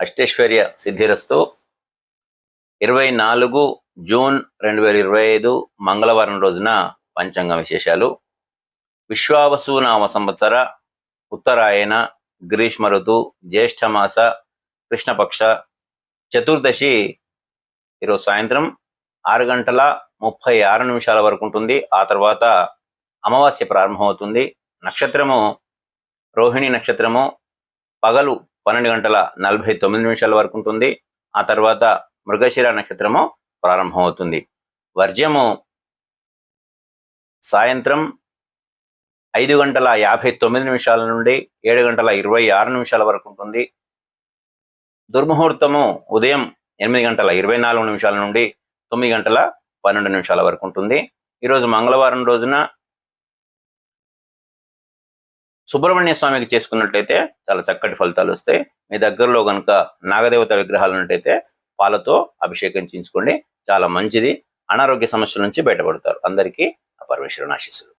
అష్టైశ్వర్య సిద్ధిరస్తు ఇరవై నాలుగు జూన్ రెండు వేల ఇరవై ఐదు మంగళవారం రోజున పంచాంగ విశేషాలు. విశ్వావసు నామ సంవత్సర ఉత్తరాయణ గ్రీష్మ ఋతు జ్యేష్ఠమాస కృష్ణపక్ష చతుర్దశి ఈరోజు సాయంత్రం ఆరు గంటల ముప్పై ఆరు నిమిషాల వరకు ఉంటుంది. ఆ తర్వాత అమావాస్య ప్రారంభమవుతుంది. నక్షత్రము రోహిణి నక్షత్రము పగలు పన్నెండు గంటల నలభై తొమ్మిది నిమిషాల వరకు ఉంటుంది. ఆ తర్వాత మృగశిర నక్షత్రము ప్రారంభమవుతుంది. వర్జ్యము సాయంత్రం ఐదు గంటల యాభై తొమ్మిది నిమిషాల నుండి ఏడు గంటల ఇరవై ఆరు నిమిషాల వరకు ఉంటుంది. దుర్ముహూర్తము ఉదయం ఎనిమిది గంటల ఇరవై నాలుగు నిమిషాల నుండి తొమ్మిది గంటల పన్నెండు నిమిషాల వరకు ఉంటుంది. ఈరోజు మంగళవారం రోజున సుబ్రహ్మణ్య స్వామికి చేసుకున్నట్లయితే చాలా చక్కటి ఫలితాలు వస్తాయి. మీ దగ్గరలో కనుక నాగదేవత విగ్రహాలు ఉన్నట్టయితే పాలతో అభిషేకం చేయించుకోండి. చాలా మంచిది. అనారోగ్య సమస్యల నుంచి బయటపడతారు. అందరికీ ఆ పరమేశ్వరుని ఆశీస్సులు.